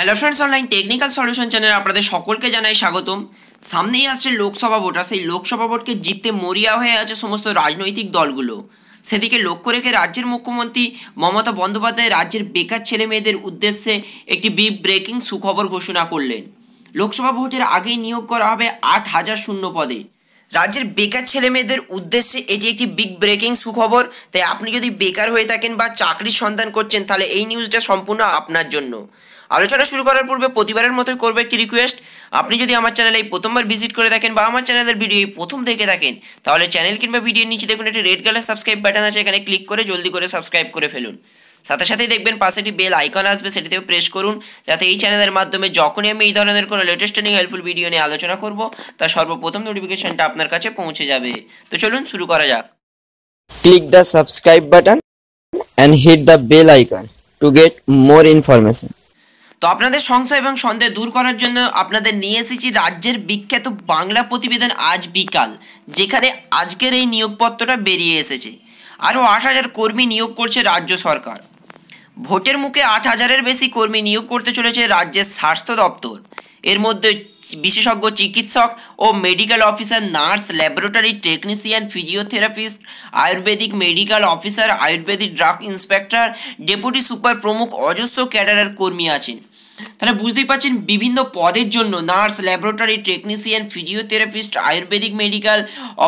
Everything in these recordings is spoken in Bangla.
Hello friends online technical solution চ্যানেলে আপনাদের সকলকে জানাই স্বাগতম। সামনেই আসছে লোকসভা ভোট, আর সেই লোকসভা ভোটকে জিততে মরিয়া হয়ে আছে সমস্ত রাজনৈতিক দলগুলো। সেদিকে লক্ষ্য রেখে রাজ্যের মুখ্যমন্ত্রী মমতা বন্দ্যোপাধ্যায় রাজ্যের বেকার ছেলে মেয়েদের উদ্দেশ্যে একটি বিগ ব্রেকিং সুখবর ঘোষণা করলেন। লোকসভা ভোটের আগেই নিয়োগ করা হবে আট হাজার শূন্য পদে। রাজ্যের বেকার ছেলে মেয়েদের উদ্দেশ্যে এটি একটি বিগ ব্রেকিং সুখবর। তাই আপনি যদি বেকার হয়ে থাকেন বা চাকরির সন্ধান করছেন, তাহলে এই নিউজটা সম্পূর্ণ আপনার জন্য। আলোচনা শুরু করার পূর্বে প্রতিবারের মতোই করব একটি রিকোয়েস্ট আপনি যদি আমার চ্যানেলে এই প্রথমবার ভিজিট করে থাকেন বা আমার চ্যানেলের ভিডিও এই প্রথম দেখে থাকেন তাহলে চ্যানেল কিংবা ভিডিওর নিচে দেখুন একটি রেড কালার সাবস্ক্রাইব বাটন আছে, এখানে ক্লিক করে জলদি করে সাবস্ক্রাইব করে ফেলুন। সাথে সাথেই দেখবেন পাশে একটি বেল আইকন আসবে, সেটিতেও প্রেস করুন, যাতে এই চ্যানেলের মাধ্যমে যখনই আমি এই ধরনের কোনো লেটেস্ট ট্রেনিং হেল্পফুল ভিডিও নিয়ে আলোচনা করব, তার সর্বপ্রথম নোটিফিকেশনটা আপনার কাছে পৌঁছে যাবে। তো চলুন শুরু করা যাক। Click the subscribe button and hit the bell icon to get more information. তো আপনাদের সংশয় এবং সন্দেহ দূর করার জন্য আপনাদের নিয়ে এসেছি রাজ্যের বিখ্যাত বাংলা প্রতিবেদন আজ বিকাল, যেখানে আজকের এই নিয়োগপত্রটা বেরিয়ে এসেছে। আরও আট হাজার কর্মী নিয়োগ করছে রাজ্য সরকার। ভোটের মুখে আট হাজারের বেশি কর্মী নিয়োগ করতে চলেছে রাজ্যের স্বাস্থ্য দপ্তর। এর মধ্যে বিশেষজ্ঞ চিকিৎসক ও medical officer, nurse, laboratory technician, physiotherapist, Ayurvedic medical officer, Ayurvedic drug inspector, deputy super প্রমুখ অজস্র ক্যাডারের কর্মী আছেন। তাহলে বুঝতেই পারছেন, বিভিন্ন পদের জন্য nurse, laboratory technician, physiotherapist, Ayurvedic medical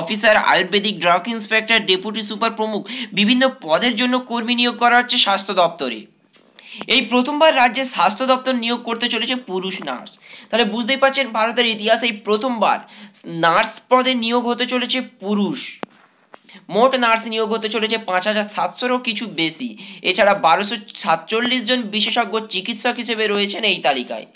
officer, Ayurvedic drug inspector, deputy super প্রমুখ বিভিন্ন পদের জন্য কর্মী নিয়োগ করা হচ্ছে স্বাস্থ্য দপ্তরে। এই প্রথমবার রাজ্যে স্বাস্থ্য দপ্তর নিয়োগ করতে চলেছে পুরুষ নার্স। তাহলে বুঝতেই পারছেন, ভারতের ইতিহাসে এই প্রথমবার নার্স পদে নিয়োগ হতে চলেছে পুরুষ। মোট নার্স নিয়োগ হতে চলেছে পাঁচ হাজার সাতশোরও কিছু বেশি। এছাড়া বারোশো সাতচল্লিশ জন বিশেষজ্ঞ চিকিৎসক হিসেবে রয়েছেন এই তালিকায়।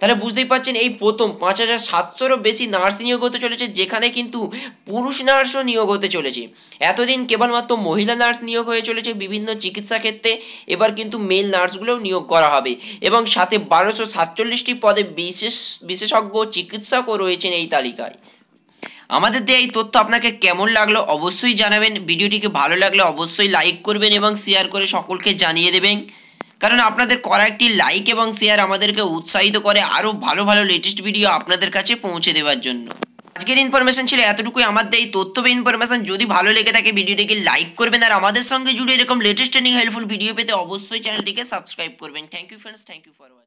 তাহলে বুঝতেই পারছেন, এই প্রথম পাঁচ হাজার সাতশোরও বেশি নার্স নিয়োগ হতে চলেছে, যেখানে কিন্তু পুরুষ নার্সও নিয়োগ হতে চলেছে। এতদিন কেবলমাত্র মহিলা নার্স নিয়োগ হয়ে চলেছে বিভিন্ন চিকিৎসা ক্ষেত্রে, এবার কিন্তু মেল নার্সগুলোও নিয়োগ করা হবে। এবং সাথে বারোশো সাতচল্লিশটি পদে বিশেষ বিশেষজ্ঞ চিকিৎসকও রয়েছেন এই তালিকায়। আমাদের দেওয়া এই তথ্য আপনাকে কেমন লাগল অবশ্যই জানাবেন। ভিডিওটিকে ভালো লাগলে অবশ্যই লাইক করবেন এবং শেয়ার করে সকলকে জানিয়ে দেবেন। কারণ আপনাদের করা একটি লাইক এবং শেয়ার আমাদেরকে উৎসাহিত করে আরও ভালো ভালো লেটেস্ট ভিডিও আপনাদের কাছে পৌঁছে দেওয়ার জন্য। আজকের ইনফরমেশন ছিল এতটুকুই। আমাদের এই তথ্য বা ইনফরমেশন যদি ভালো লেগে থাকে, ভিডিওটিকে লাইক করবেন আর আমাদের সঙ্গে জুড়ে এরকম লেটেস্ট ট্রেনিং হেল্পফুল ভিডিও পেতে অবশ্যই চ্যানেলটিকে সাবস্ক্রাইব করবেন। Thank you friends thank you for